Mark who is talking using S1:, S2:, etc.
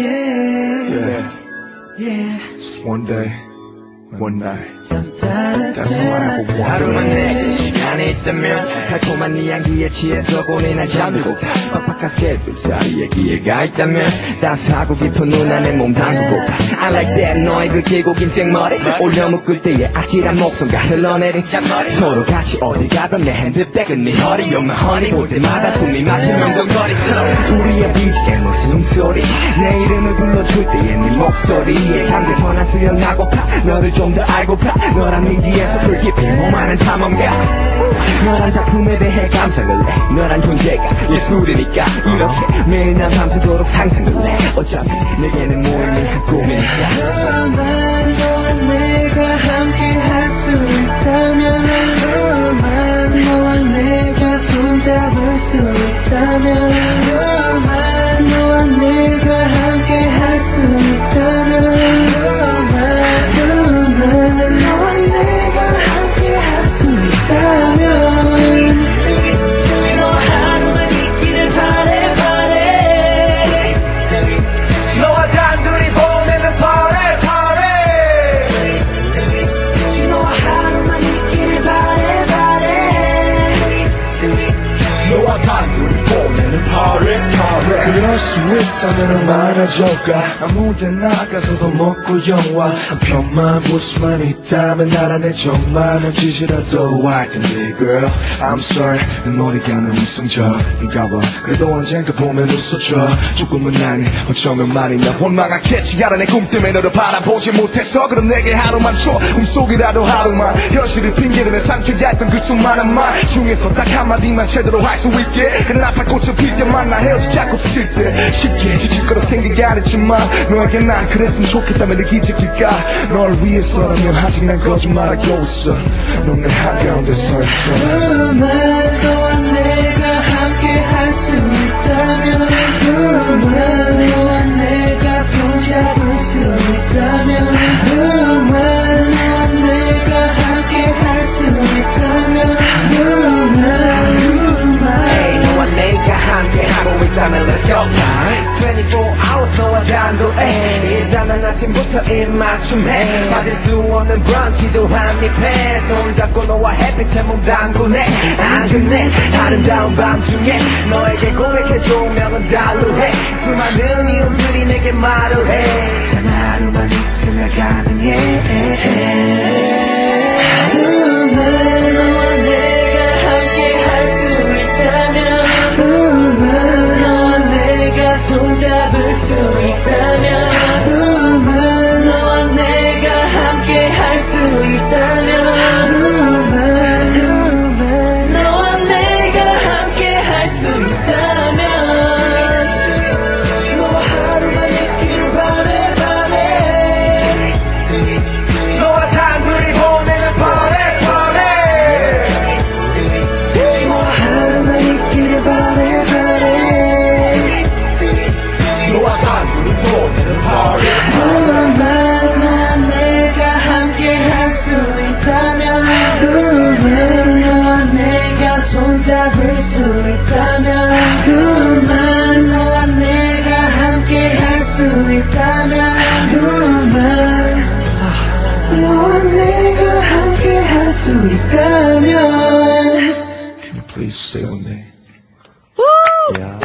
S1: Yeah.
S2: Yeah. Yeah.
S1: Just one day, one night. That's all I ever wanted.
S3: Out my. 게 시간이 있다면 달콤한 네 향기에 취해서 고뇌나 잠들고 빡빡한 스케줄 자리에 기회가 있다면 따스하고 깊은 눈 안에 몸 담그고 I like that 너의 그 길고 긴 생머리. 올려 묶을 때의 아찔한 목소리가 흘러내린 잔머리. 서로 같이 어디 가던 내 핸드백은 네 허리. You're my honey 볼 때마다 숨이 막힌 명동거리처럼 우리의 비지의 웃음소리. 내 이름을 불러줄 때의 네 목소리에 잠겨서 난 수련하고파. 너를 좀 더 알고파. 너란 미지에서 불깊이 몸하는 탐험가 너란 작품에 대해 감상을 해. 너란 존재가 예술이니까 이렇게 매일 난 밤새도록 상상을 해. 어차피 내게는 모임이 한 꿈이니까
S2: 수 있다면
S1: 말해줄까 아무 데나 가서도 먹고 영화. 한 편만 볼 수만 있다면 나란히 정말 짓이라도 할 텐데 girl. I'm sorry. 내 머리가 너무 이성적인가 봐 그래도 언젠가 보면 웃어줘. 조금은 아니 어쩌면 많이 나 원망하겠지. 알아 내 꿈 때문에 너를 바라보지 못해서 그럼 내게 하루만 줘. 꿈속이라도 하루만. 현실을 핑계로 내 삼켜야 했던 그 수많은 말. 중에서 딱 한마디만 제대로 할 수 있게. 그 나팔 꽃을 필 때만 나 헤어지자 꽃을 칠때 쉽게 지칠 거라 생각이 안 했지만 너에게 난 그랬으면 좋겠다면 내 기적일까? 널 위해서라면 아직 난 거짓말하고 있어. 넌내 한가운데 서 있어
S3: Let's go time 24 hours 너와 단둘해 일단은 아침부터 입맞춤해 받을 수 없는 브런치도 한입해 손잡고 너와 햇빛에 몸 담그네 안 끝내 아름다운 밤중에 너에게 고백해줘 운명은 달루해 수많은 이유들이 내게 말을 해 단 하루만 있으면 가능해
S2: 있다면 너만 너와 내가 함께 할 수 있다면
S1: Can you please stay with me? Yeah